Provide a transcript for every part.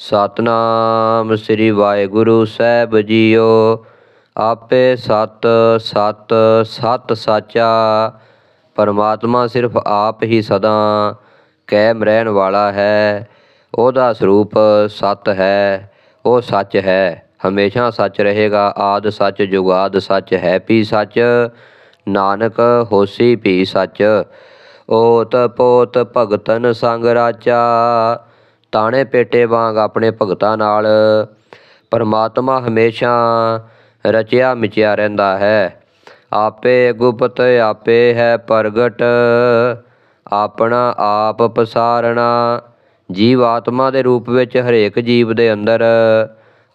ਸਤਨਾਮ ਸ੍ਰੀ ਵਾਹਿਗੁਰੂ ਸਾਹਿਬ ਜੀਓ। ਆਪੇ ਸਤ ਸਤ ਸਤ ਸਾਚਾ, ਪਰਮਾਤਮਾ ਸਿਰਫ ਆਪ ਹੀ ਸਦਾ ਕਾਇਮ ਰਹਿਣ ਵਾਲਾ ਹੈ। ਉਹਦਾ ਸਰੂਪ ਸਤ ਹੈ, ਉਹ ਸੱਚ ਹੈ, ਹਮੇਸ਼ਾ ਸੱਚ ਰਹੇਗਾ, ਆਦ ਸੱਚ, ਜੁਗਾਦ ਸੱਚ, ਹੈ ਪੀ ਸੱਚ, ਨਾਨਕ ਹੋਸੀ ਪੀ ਸੱਚ। ਓਤ ਪੋਤ ਭਗਤਨ ਸੰਗ ਰਾਚਾ ਤਾਣੇ ਪੇਟੇ ਵਾਂਗ ਆਪਣੇ ਭਗਤਾਂ ਨਾਲ ਪਰਮਾਤਮਾ ਹਮੇਸ਼ਾ ਰਚਿਆ ਮਿਚਿਆ ਰਹਿੰਦਾ ਹੈ। ਆਪੇ ਗੁਪਤ ਆਪੇ ਹੈ ਪ੍ਰਗਟ, ਆਪਣਾ ਆਪ ਪਸਾਰਣਾ। ਜੀਵ ਆਤਮਾ ਦੇ ਰੂਪ ਵਿੱਚ ਹਰੇਕ ਜੀਵ ਦੇ ਅੰਦਰ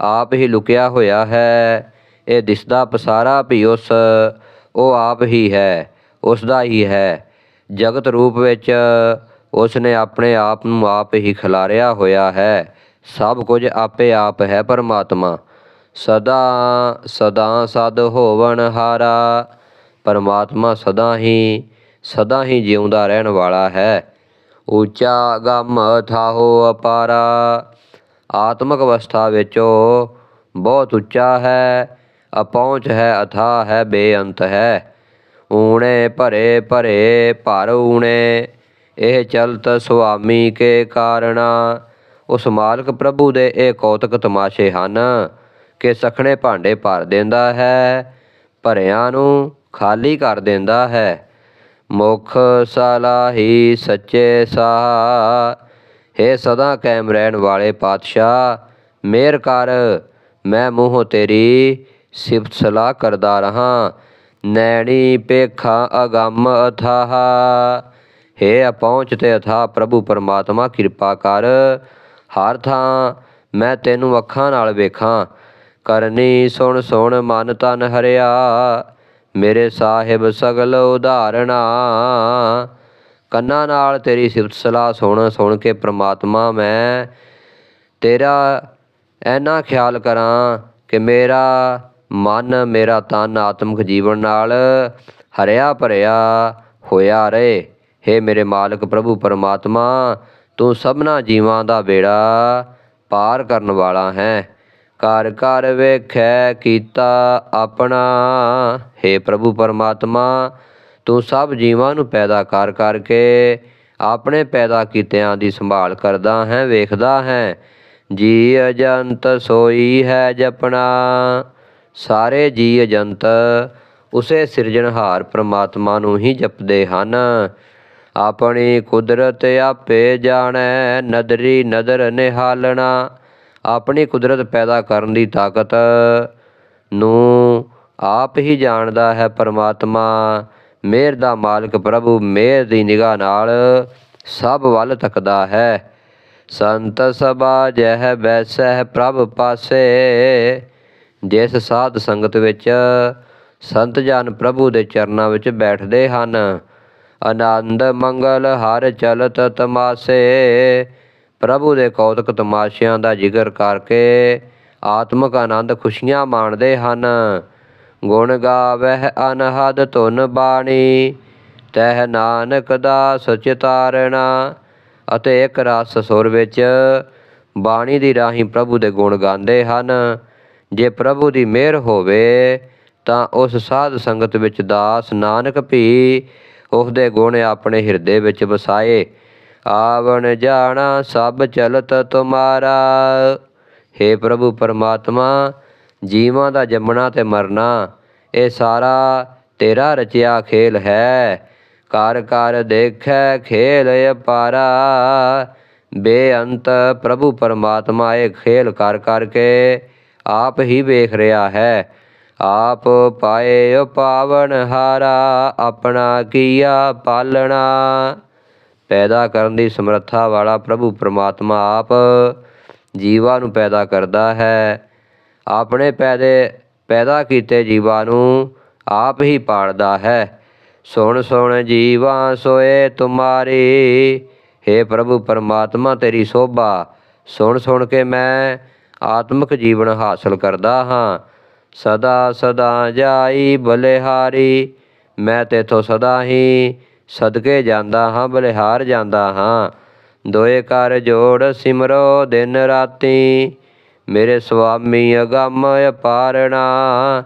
ਆਪ ਹੀ ਲੁਕਿਆ ਹੋਇਆ ਹੈ। ਇਹ ਦਿਸਦਾ ਪਸਾਰਾ ਵੀ ਉਸ, ਉਹ ਆਪ ਹੀ ਹੈ ਉਸ ਦਾ ਹੀ ਹੈ। ਜਗਤ ਰੂਪ ਵਿੱਚ ਉਸ ਨੇ ਆਪਣੇ ਆਪ ਨੂੰ ਆਪ ਹੀ ਖਿਲਾਰਿਆ ਹੋਇਆ ਹੈ। ਸਭ ਕੁਝ ਆਪੇ ਆਪ ਹੈ ਪਰਮਾਤਮਾ। ਸਦਾ ਸਦਾ ਸਦ ਹੋਵਨ ਹਾਰਾ। ਪਰਮਾਤਮਾ ਸਦਾ ਹੀ ਸਦਾ ਹੀ ਜਿਉਂਦਾ ਰਹਿਣ ਵਾਲਾ ਹੈ। ਉੱਚਾ ਗਮ ਥਾਹੋ ਅਪਾਰਾ। ਆਤਮਿਕ ਅਵਸਥਾ ਵਿੱਚ ਉਹ ਬਹੁਤ ਉੱਚਾ ਹੈ। ਅਪਹੁੰਚ ਹੈ ਅਥਾ ਹੈ, ਬੇਅੰਤ ਹੈ। ਊਣੇ ਭਰੇ ਭਰੇ ਭਰ ਊਣੇ। ਇਹ ਚਲਤ ਸੁਆਮੀ ਕੇ ਕਾਰਣਾ। ਉਸ ਮਾਲਕ ਪ੍ਰਭੂ ਦੇ ਇਹ ਕੌਤਕ ਤਮਾਸ਼ੇ ਹਨ ਕਿ ਸਖਣੇ ਭਾਂਡੇ ਭਰ ਦਿੰਦਾ ਹੈ, ਭਰਿਆਂ ਨੂੰ ਖਾਲੀ ਕਰ ਦਿੰਦਾ ਹੈ। ਮੁਖ ਸਲਾਹੀ ਸੱਚੇ ਸਾਹ, ਹੈ ਸਦਾ ਕਾਇਮ ਰਹਿਣ ਵਾਲੇ ਪਾਤਸ਼ਾਹ, ਮੇਰ ਕਰ, ਮੈਂ ਮੂੰਹ ਤੇਰੀ ਸਿਫਤ ਸਲਾਹ ਕਰਦਾ ਰਹਾ। ਨੈਣੀ ਪੇਖਾ ਅਗੰਮ ਅਥਾਹ। ਹੈ ਪਹੁੰਚ ਤੇ ਅਥਾ ਪ੍ਰਭੂ ਪਰਮਾਤਮਾ ਕਿਰਪਾ ਕਰ। ਹਰ ਥਾਂ, ਮੈਂ ਤੈਨੂੰ ਅੱਖਾਂ ਨਾਲ ਵੇਖਾਂ। ਕਰਨੀ ਸੁਣ ਸੁਣ ਮਨ ਤਨ ਹਰਿਆ, ਮੇਰੇ ਸਾਹਿਬ ਸਗਲ ਉਧਾਰਣਾ ਕੰਨਾਂ ਨਾਲ ਤੇਰੀ ਸਿਫਤ ਸਲਾਹ ਸੁਣ ਸੁਣ ਕੇ ਪ੍ਰਮਾਤਮਾ ਮੈਂ ਤੇਰਾ ਐਨਾ ਖਿਆਲ ਕਰਾਂ ਕਿ ਮੇਰਾ ਮਨ, ਮੇਰਾ ਤਨ ਆਤਮਿਕ ਜੀਵਨ ਨਾਲ ਹਰਿਆ ਭਰਿਆ ਹੋਇਆ ਰਹੇ। हे ਮੇਰੇ ਮਾਲਕ ਪ੍ਰਭੂ ਪਰਮਾਤਮਾ, ਤੂੰ ਸਭਨਾ ਜੀਵਾਂ ਦਾ ਬੇੜਾ ਪਾਰ ਕਰਨ ਵਾਲਾ ਹੈ। ਘਰ ਘਰ ਵੇਖੈ ਕੀਤਾ ਆਪਣਾ। हे ਪ੍ਰਭੂ ਪਰਮਾਤਮਾ, ਤੂੰ ਸਭ ਜੀਵਾਂ ਨੂੰ ਪੈਦਾ ਕਰ ਕਰਕੇ ਆਪਣੇ ਪੈਦਾ ਕੀਤਿਆਂ ਦੀ ਸੰਭਾਲ ਕਰਦਾ ਹੈ, ਵੇਖਦਾ ਹੈ। ਜੀ ਅਜੰਤ ਸੋਈ ਹੈ ਜਪਣਾ। ਸਾਰੇ ਜੀ ਅਜੰਤ ਉਸੇ ਸਿਰਜਣਹਾਰ ਪ੍ਰਮਾਤਮਾ ਨੂੰ ਹੀ ਜਪਦੇ ਹਨ। ਆਪਣੀ ਕੁਦਰਤ ਆਪੇ ਜਾਣੈ, ਨਦਰੀ ਨਦਰ ਨਿਹਾਲਣਾ। ਆਪਣੀ ਕੁਦਰਤ ਪੈਦਾ ਕਰਨ ਦੀ ਤਾਕਤ ਨੂੰ ਆਪ ਹੀ ਜਾਣਦਾ ਹੈ ਪਰਮਾਤਮਾ। ਮਿਹਰ ਦਾ ਮਾਲਕ ਪ੍ਰਭੂ, ਮਿਹਰ ਦੀ ਨਿਗਾਹ ਨਾਲ ਸਭ ਵੱਲ ਤੱਕਦਾ ਹੈ। ਸੰਤ ਸਭਾ ਜਹ ਬੈਸਹਿ ਪ੍ਰਭ ਪਾਸੇ। ਜਿਸ ਸਾਧ ਸੰਗਤ ਵਿੱਚ ਸੰਤ ਜਨ ਪ੍ਰਭੂ ਦੇ ਚਰਨਾਂ ਵਿੱਚ ਬੈਠਦੇ ਹਨ ਆਨੰਦ ਮੰਗਲ ਹਰ ਚਲਤ ਤਮਾਸੇ। ਪ੍ਰਭੂ ਦੇ ਕੌਤਕ ਤਮਾਸ਼ਿਆਂ ਦਾ ਜ਼ਿਕਰ ਕਰਕੇ ਆਤਮਿਕ ਆਨੰਦ ਖੁਸ਼ੀਆਂ ਮਾਣਦੇ ਹਨ। ਗੁਣ ਗਾਵਹਿ ਅਨਹਦ ਧੁਨ ਬਾਣੀ, ਤਹਿ ਨਾਨਕ ਦਾ ਸਚਿਤਾਰਣਾ ਅਤੇ ਇੱਕ ਰਸ ਸੁਰ ਵਿੱਚ ਬਾਣੀ ਦੀ ਰਾਹੀਂ ਪ੍ਰਭੂ ਦੇ ਗੁਣ ਗਾਉਂਦੇ ਹਨ। ਜੇ ਪ੍ਰਭੂ ਦੀ ਮਿਹਰ ਹੋਵੇ ਤਾਂ ਉਸ ਸਾਧ ਸੰਗਤ ਵਿੱਚ ਦਾਸ ਨਾਨਕ ਵੀ ਉਹਦੇ ਗੁਣ ਆਪਣੇ ਹਿਰਦੇ ਵਿੱਚ ਵਸਾਏ। ਆਵਣ ਜਾਣਾ ਸਭ ਚਲਤ ਤੁਮਾਰਾ। हे ਪ੍ਰਭੂ ਪਰਮਾਤਮਾ, ਜੀਵਾਂ ਦਾ ਜੰਮਣਾ ਤੇ ਮਰਨਾ, ਇਹ ਸਾਰਾ ਤੇਰਾ ਰਚਿਆ ਖੇਲ ਹੈ। ਕਰ ਕਰ ਦੇਖੈ ਖੇਲ ਅਪਾਰਾ। ਬੇਅੰਤ ਪ੍ਰਭੂ ਪਰਮਾਤਮਾ, ਇਹ ਖੇਲ ਕਰ ਕਰਕੇ ਆਪ ਹੀ ਵੇਖ ਰਿਹਾ ਹੈ। ਆਪ ਪਾਏ ਪਾਵਨ ਹਾਰਾ, ਆਪਣਾ ਕੀਆ ਪਾਲਣਾ। ਪੈਦਾ ਕਰਨ ਦੀ ਸਮਰੱਥਾ ਵਾਲਾ ਪ੍ਰਭੂ ਪਰਮਾਤਮਾ ਆਪ ਜੀਵਾਂ ਨੂੰ ਪੈਦਾ ਕਰਦਾ ਹੈ। ਆਪਣੇ ਪੈਦੇ, ਪੈਦਾ ਕੀਤੇ ਜੀਵਾਂ ਨੂੰ ਆਪ ਹੀ ਪਾਲਦਾ ਹੈ। ਸੁਣ ਸੁਣ ਜੀਵਾਂ ਸੋਏ ਤੁਮਾਰੀ हे ਪ੍ਰਭੂ ਪਰਮਾਤਮਾ ਤੇਰੀ ਸੋਭਾ। ਸੁਣ ਸੁਣ ਕੇ ਮੈਂ ਆਤਮਿਕ ਜੀਵਨ ਹਾਸਲ ਕਰਦਾ ਹਾਂ। ਸਦਾ ਸਦਾ ਜਾਈ ਬਲਿਹਾਰੀ, ਮੈਂ ਤੇਥੋਂ ਸਦਾ ਹੀ ਸਦਕੇ ਜਾਂਦਾ ਹਾਂ, ਬਲਿਹਾਰ ਜਾਂਦਾ ਹਾਂ। ਦੋਏ ਕਰ ਜੋੜ ਸਿਮਰੋ ਦਿਨ ਰਾਤੀ, ਮੇਰੇ ਸੁਆਮੀ ਅਗੰਮ ਅਪਾਰਣਾ।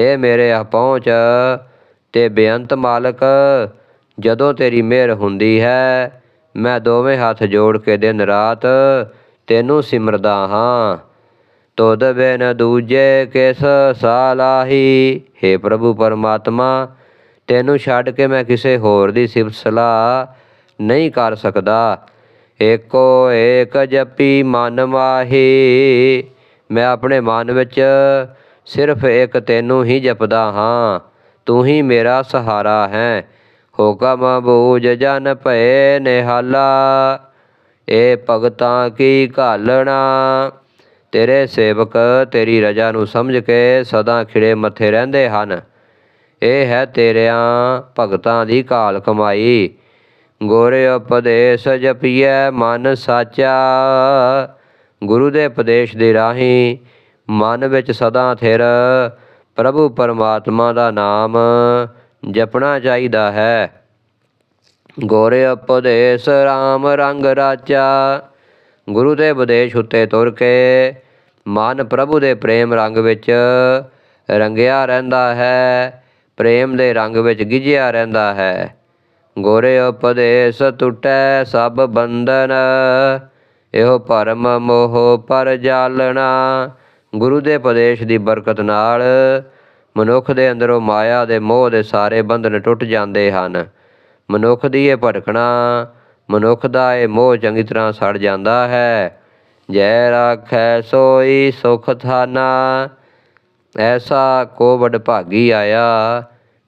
ਹੇ ਮੇਰੇ ਪਹੁੰਚ ਤੇ ਬੇਅੰਤ ਮਾਲਕ, ਜਦੋਂ ਤੇਰੀ ਮਿਹਰ ਹੁੰਦੀ ਹੈ, ਮੈਂ ਦੋਵੇਂ ਹੱਥ ਜੋੜ ਕੇ ਦਿਨ ਰਾਤ ਤੈਨੂੰ ਸਿਮਰਦਾ ਹਾਂ। ਤੁਧ ਬਿਨ ਦੂਜੇ ਕਿਸ ਸਾਲਾਹੀ? हे ਪ੍ਰਭੂ ਪਰਮਾਤਮਾ, ਤੈਨੂੰ ਛੱਡ ਕੇ ਮੈਂ ਕਿਸੇ ਹੋਰ ਦੀ ਸਿਫਤ ਸਲਾਹ ਨਹੀਂ ਕਰ ਸਕਦਾ। ਏਕੋ ਏਕ ਜਪੀ ਮਨ ਮਾਹੀ। ਮੈਂ ਆਪਣੇ ਮਨ ਵਿੱਚ ਸਿਰਫ ਇੱਕ ਤੈਨੂੰ ਹੀ ਜਪਦਾ ਹਾਂ। ਤੂੰ ਹੀ ਮੇਰਾ ਸਹਾਰਾ ਹੈ। ਹੁਕਮ ਬੂਝ ਜਨ ਭਏ ਨਿਹਾਲਾ। ਏ ਭਗਤਾਂ ਕੀ ਘਾਲਣਾ? ਤੇਰੇ ਸੇਵਕ ਤੇਰੀ ਰਜਾ ਨੂੰ ਸਮਝ ਕੇ ਸਦਾ ਖਿੜੇ ਮੱਥੇ ਰਹਿੰਦੇ ਹਨ। ਇਹ ਹੈ ਤੇਰਿਆਂ ਭਗਤਾਂ ਦੀ ਕਾਲ ਕਮਾਈ। ਗੋਰੇ ਉਪਦੇਸ਼ ਜਪੀਐ, ਮਨ ਸਾਚਾ। ਗੁਰੂ ਦੇ ਉਪਦੇਸ਼ ਦੇ ਰਾਹੀਂ ਮਨ ਵਿੱਚ ਸਦਾ ਥਿਰ। ਪ੍ਰਭੂ ਪਰਮਾਤਮਾ ਦਾ ਨਾਮ ਜਪਣਾ ਚਾਹੀਦਾ ਹੈ। ਗੋਰੇ ਉਪਦੇਸ਼ RAM ਰੰਗ ਰਾਚਾ। ਗੁਰੂ ਦੇ ਉਪਦੇਸ਼ ਉੱਤੇ ਤੁਰ ਕੇ ਮਨ ਪ੍ਰਭੂ ਦੇ ਪ੍ਰੇਮ ਰੰਗ ਵਿੱਚ ਰੰਗਿਆ ਰਹਿੰਦਾ ਹੈ, ਪ੍ਰੇਮ ਦੇ ਰੰਗ ਵਿੱਚ ਗਿਝਿਆ ਰਹਿੰਦਾ ਹੈ। ਗੋਰੇ ਉਪਦੇਸ਼ ਟੁੱਟੈ ਸਭ ਬੰਧਨ, ਇਹੋ ਭਰਮ ਮੋਹ ਪਰ ਜਾਲਣਾ। ਗੁਰੂ ਦੇ ਉਪਦੇਸ਼ ਦੀ ਬਰਕਤ ਨਾਲ ਮਨੁੱਖ ਦੇ ਅੰਦਰੋਂ ਮਾਇਆ ਦੇ ਮੋਹ ਦੇ ਸਾਰੇ ਬੰਧਨ ਟੁੱਟ ਜਾਂਦੇ ਹਨ। ਮਨੁੱਖ ਦੀ ਇਹ ਭਟਕਣਾ ਮਨੁੱਖ ਦਾ ਇਹ ਮੋਹ ਚੰਗੀ ਤਰ੍ਹਾਂ ਸੜ ਜਾਂਦਾ ਹੈ। ਜੈ ਰਾਖੈ ਸੋਈ ਸੁਖ ਥਾਨਾ। ਐਸਾ ਕੋ ਵਡਭਾਗੀ ਆਇਆ,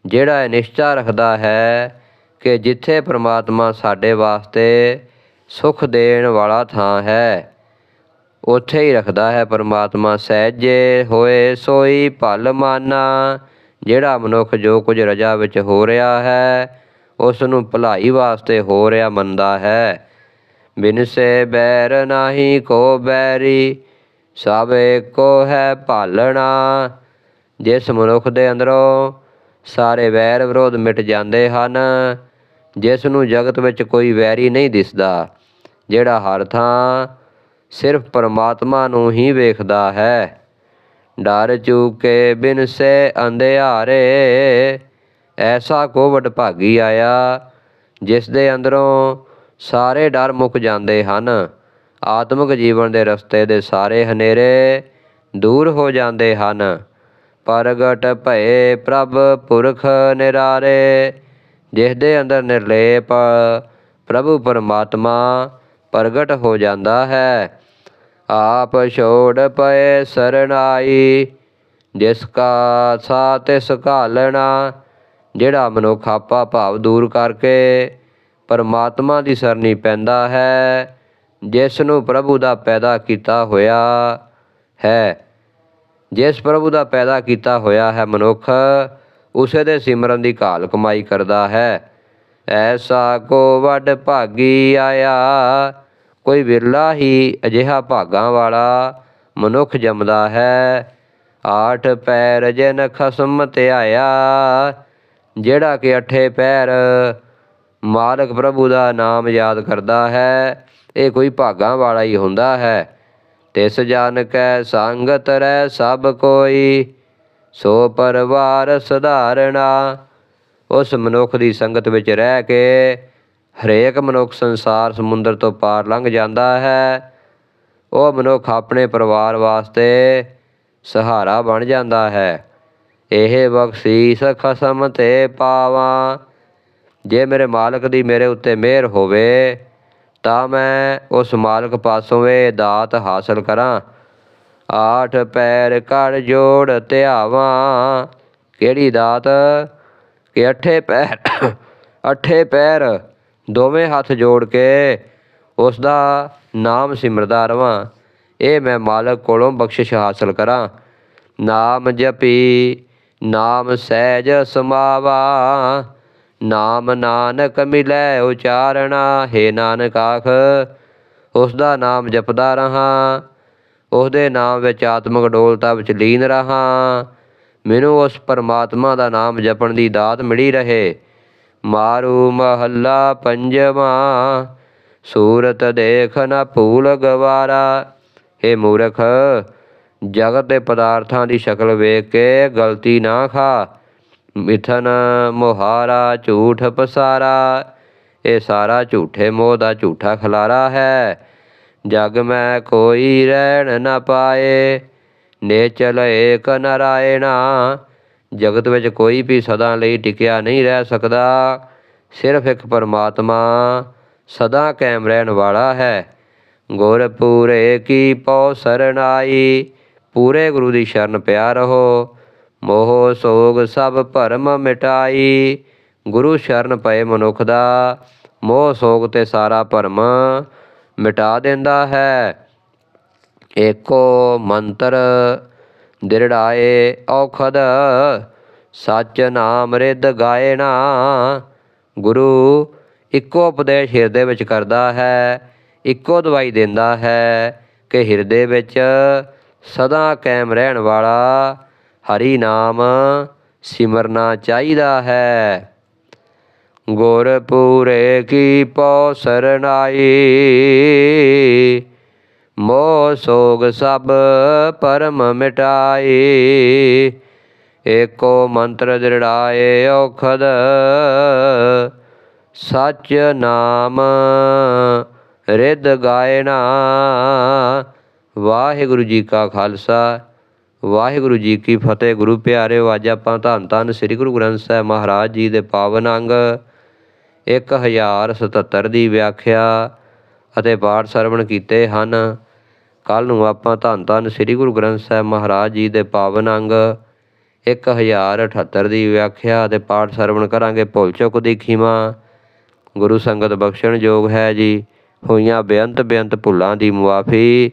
ਜਿਹੜਾ ਇਹ ਨਿਸ਼ਚਾ ਰੱਖਦਾ ਹੈ ਕਿ ਜਿੱਥੇ ਪ੍ਰਮਾਤਮਾ ਸਾਡੇ ਵਾਸਤੇ ਸੁਖ ਦੇਣ ਵਾਲਾ ਥਾਂ ਹੈ, ਉੱਥੇ ਹੀ ਰੱਖਦਾ ਹੈ ਪਰਮਾਤਮਾ ਸਹਿਜੇ ਹੋਏ ਸੋਈ ਭਲ ਮਾਨਾ, ਜਿਹੜਾ ਮਨੁੱਖ ਜੋ ਕੁਝ ਰਜਾ ਵਿੱਚ ਹੋ ਰਿਹਾ ਹੈ ਉਸ ਨੂੰ ਭਲਾਈ ਵਾਸਤੇ ਹੋ ਰਿਹਾ ਮੰਨਦਾ ਹੈ। ਬਿਨ ਸੇ ਬੈਰ ਨਾਹੀ ਕੋ ਬੈਰੀ, ਸਭ ਏਕੋ ਹੈ ਭਾਲਣਾ। ਜਿਸ ਮਨੁੱਖ ਦੇ ਅੰਦਰੋਂ ਸਾਰੇ ਵੈਰ ਵਿਰੋਧ ਮਿਟ ਜਾਂਦੇ ਹਨ, ਜਿਸ ਨੂੰ ਜਗਤ ਵਿੱਚ ਕੋਈ ਵੈਰੀ ਨਹੀਂ ਦਿਸਦਾ, ਜਿਹੜਾ ਹਰ ਥਾਂ ਸਿਰਫ ਪਰਮਾਤਮਾ ਨੂੰ ਹੀ ਵੇਖਦਾ ਹੈ। ਡਰ ਚੁਕੇ ਬਿਨ ਸੇ ਅੰਧਿਆਰੇ ਐਸਾ ਕੋ ਵਡਭਾਗੀ ਆਇਆ, ਜਿਸ ਦੇ ਅੰਦਰੋਂ ਸਾਰੇ ਡਰ ਮੁੱਕ ਜਾਂਦੇ ਹਨ। ਆਤਮਿਕ ਜੀਵਨ ਦੇ ਰਸਤੇ ਦੇ ਸਾਰੇ ਹਨੇਰੇ ਦੂਰ ਹੋ ਜਾਂਦੇ ਹਨ। ਪ੍ਰਗਟ ਭਏ ਪ੍ਰਭ ਪੁਰਖ ਨਿਰਾਰੇ, ਜਿਸ ਦੇ ਅੰਦਰ ਨਿਰਲੇਪ ਪ੍ਰਭੂ ਪਰਮਾਤਮਾ ਪ੍ਰਗਟ ਹੋ ਜਾਂਦਾ ਹੈ। ਆਪ ਛੋੜ ਪਏ ਸਰਣਾਈ ਜਿਸ ਕਾ ਸਾ ਤਿਸ ਘਾਲਣਾ ਜਿਹੜਾ ਮਨੁੱਖ ਆਪਾ ਭਾਵ ਦੂਰ ਕਰਕੇ ਪਰਮਾਤਮਾ ਦੀ ਸਰਨੀ ਪੈਂਦਾ ਹੈ, ਜਿਸ ਨੂੰ ਪ੍ਰਭੂ ਦਾ ਪੈਦਾ ਕੀਤਾ ਹੋਇਆ ਹੈ। ਜਿਸ ਪ੍ਰਭੂ ਦਾ ਪੈਦਾ ਕੀਤਾ ਹੋਇਆ ਹੈ ਮਨੁੱਖ, ਉਸੇ ਦੇ ਸਿਮਰਨ ਦੀ ਕਾਲ ਕਮਾਈ ਕਰਦਾ ਹੈ। ਐਸਾ ਕੋ ਵੱਡ ਭਾਗੀ ਆਇਆ, ਕੋਈ ਵਿਰਲਾ ਹੀ ਅਜਿਹਾ ਭਾਗਾਂ ਵਾਲਾ ਮਨੁੱਖ ਜੰਮਦਾ ਹੈ। ਆਠ ਪੈਰ ਜਿਨ ਖਸਮ ਧਿਆਇਆ ਜਿਹੜਾ ਕਿ ਅੱਠੇ ਪੈਰ ਮਾਲਕ ਪ੍ਰਭੂ ਦਾ ਨਾਮ ਯਾਦ ਕਰਦਾ ਹੈ, ਇਹ ਕੋਈ ਭਾਗਾਂ ਵਾਲਾ ਹੀ ਹੁੰਦਾ ਹੈ। ਤਿਸ ਜਨ ਸੰਗਤ ਰਹਿ ਸਭ ਕੋਈ, ਸੋ ਪਰਵਾਰ ਸਧਾਰਣਾ। ਉਸ ਮਨੁੱਖ ਦੀ ਸੰਗਤ ਵਿੱਚ ਰਹਿ ਕੇ ਹਰੇਕ ਮਨੁੱਖ ਸੰਸਾਰ ਸਮੁੰਦਰ ਤੋਂ ਪਾਰ ਲੰਘ ਜਾਂਦਾ ਹੈ। ਉਹ ਮਨੁੱਖ ਆਪਣੇ ਪਰਿਵਾਰ ਵਾਸਤੇ ਸਹਾਰਾ ਬਣ ਜਾਂਦਾ ਹੈ। ਇਹ ਬਖਸ਼ੀਸ ਖਸਮ ਤੇ ਪਾਵਾਂ। ਜੇ ਮੇਰੇ ਮਾਲਕ ਦੀ ਮੇਰੇ ਉੱਤੇ ਮਿਹਰ ਹੋਵੇ, ਤਾਂ ਮੈਂ ਉਸ ਮਾਲਕ ਪਾਸੋਂ ਇਹ ਦਾਤ ਹਾਸਲ ਕਰਾਂ। ਆਠ ਪੈਰ ਕਰ ਜੋੜ ਧਿਆਵਾਂ। ਕਿਹੜੀ ਦਾਤ? ਕਿ ਅੱਠੇ ਪੈਰ ਅੱਠੇ ਪੈਰ ਦੋਵੇਂ ਹੱਥ ਜੋੜ ਕੇ ਉਸ ਦਾ ਨਾਮ ਸਿਮਰਦਾ ਰਵਾਂ। ਇਹ ਮੈਂ ਮਾਲਕ ਕੋਲੋਂ ਬਖਸ਼ਿਸ਼ ਹਾਸਲ ਕਰਾਂ। ਨਾਮ ਜਪੀ ਨਾਮ ਸਹਿਜ ਸਮਾਵਾ, ਨਾਮ ਨਾਨਕ ਮਿਲੈ ਉਚਾਰਣਾ, ਹੈ ਨਾਨਕ ਆਖ ਉਸ ਦਾ ਨਾਮ ਜਪਦਾ ਰਹਾ ਉਹਦੇ ਨਾਮ ਵਿੱਚ ਆਤਮਿਕ ਡੋਲਤਾ ਵਿੱਚ ਲੀਨ ਰਹਾ, ਮੈਨੂੰ ਉਸ ਪਰਮਾਤਮਾ ਦਾ ਨਾਮ ਜਪਣ ਦੀ ਦਾਤ ਮਿਲੀ ਰਹੇ। ਮਾਰੂ ਮਹੱਲਾ ਪੰਜਵਾਂ, ਸੂਰਤ ਦੇਖ ਨਾ ਭੂਲ ਗਵਾਰਾ ਏ ਮੂਰਖ ਜਗਤ ਦੇ ਪਦਾਰਥਾਂ ਦੀ ਸ਼ਕਲ ਵੇਖ ਕੇ ਗਲਤੀ ਨਾ ਖਾ। ਮਿਥਨ ਮੁਹਾਰਾ, ਝੂਠ ਪਸਾਰਾ। ਇਹ ਸਾਰਾ ਝੂਠੇ ਮੋਹ ਦਾ ਝੂਠਾ ਖਲਾਰਾ ਹੈ। ਜਗ ਮੈਂ ਕੋਈ ਰਹਿਣ ਨਾ ਪਾਏ। ਨੇਚਲ ਏਕ ਨਰਾਇਣਾ ਜਗਤ ਵਿੱਚ ਕੋਈ ਵੀ ਸਦਾ ਲਈ ਟਿਕਿਆ ਨਹੀਂ ਰਹਿ ਸਕਦਾ। ਸਿਰਫ ਇੱਕ ਪਰਮਾਤਮਾ ਸਦਾ ਕਾਇਮ ਰਹਿਣ ਵਾਲਾ ਹੈ। ਗੁਰ ਪੂਰੇ ਕੀ ਪਉ ਸਰਣਾਈ ਪੂਰੇ ਗੁਰੂ ਦੀ ਸ਼ਰਨ ਪਿਆ ਰਹੋ। ਮੋਹ ਸੋਗ ਸਭ ਭਰਮ ਮਿਟਾਈ। ਗੁਰੂ ਸ਼ਰਨ ਪਏ ਮਨੁੱਖ ਦਾ। ਮੋਹ ਸੋਗ ਤੇ ਸਾਰਾ ਭਰਮ ਮਿਟਾ ਦਿੰਦਾ ਹੈ। ਏਕੋ ਮੰਤਰ ਦਿਰੜਾਏ ਔਖਦ। ਸੱਚ ਨਾਮ ਰਿੱਧ ਗਾਇਣਾ। ਗੁਰੂ ਇੱਕੋ ਉਪਦੇਸ਼ ਹਿਰਦੇ ਵਿੱਚ ਕਰਦਾ ਹੈ। ਇੱਕੋ ਦਵਾਈ ਦਿੰਦਾ ਹੈ ਕਿ ਹਿਰਦੇ ਵਿੱਚ ਸਦਾ ਕਾਇਮ ਰਹਿਣ ਵਾਲਾ ਹਰੀ ਨਾਮ ਸਿਮਰਨਾ ਚਾਹੀਦਾ ਹੈ। ਗੁਰ ਪੂਰੇ ਕੀ ਪਉ ਸਰਨਾਈ ਮੋਹ ਸੋਗ ਸਭ ਪਰਮ ਮਿਟਾਈ। ਏਕੋ ਮੰਤਰ ਦਿੜਾਏ ਔਖਦ, ਸਚ ਨਾਮ ਰਿਦ ਗਾਇਣਾ ਵਾਹਿਗੁਰੂ ਜੀ ਕਾ ਖਾਲਸਾ। ਵਾਹਿਗੁਰੂ ਜੀ ਕੀ ਫਤਿਹ। ਗੁਰੂ ਪਿਆਰਿਓ ਅੱਜ ਆਪਾਂ ਧੰਨ ਧੰਨ ਸ੍ਰੀ ਗੁਰੂ ਗ੍ਰੰਥ ਸਾਹਿਬ ਮਹਾਰਾਜ ਜੀ ਦੇ ਪਾਵਨ ਅੰਗ। 1077 ਦੀ ਵਿਆਖਿਆ ਅਤੇ ਪਾਠ ਸਰਵਣ ਕੀਤੇ ਹਨ। ਕੱਲ ਨੂੰ ਆਪਾਂ ਧੰਨ ਧੰਨ ਸ੍ਰੀ ਗੁਰੂ ਗ੍ਰੰਥ ਸਾਹਿਬ ਮਹਾਰਾਜ ਜੀ ਦੇ ਪਾਵਨ ਅੰਗ। 1078 ਦੀ ਵਿਆਖਿਆ ਅਤੇ ਪਾਠ ਸਰਵਣ ਕਰਾਂਗੇ ਭੁੱਲ ਚੁੱਕ ਦੀ ਖੀਮਾ। ਗੁਰੂ ਸੰਗਤ ਬਖਸ਼ਣ ਯੋਗ ਹੈ ਜੀ। ਹੋਈਆਂ ਬੇਅੰਤ ਬੇਅੰਤ ਭੁੱਲਾਂ ਦੀ ਮੁਆਫੀ।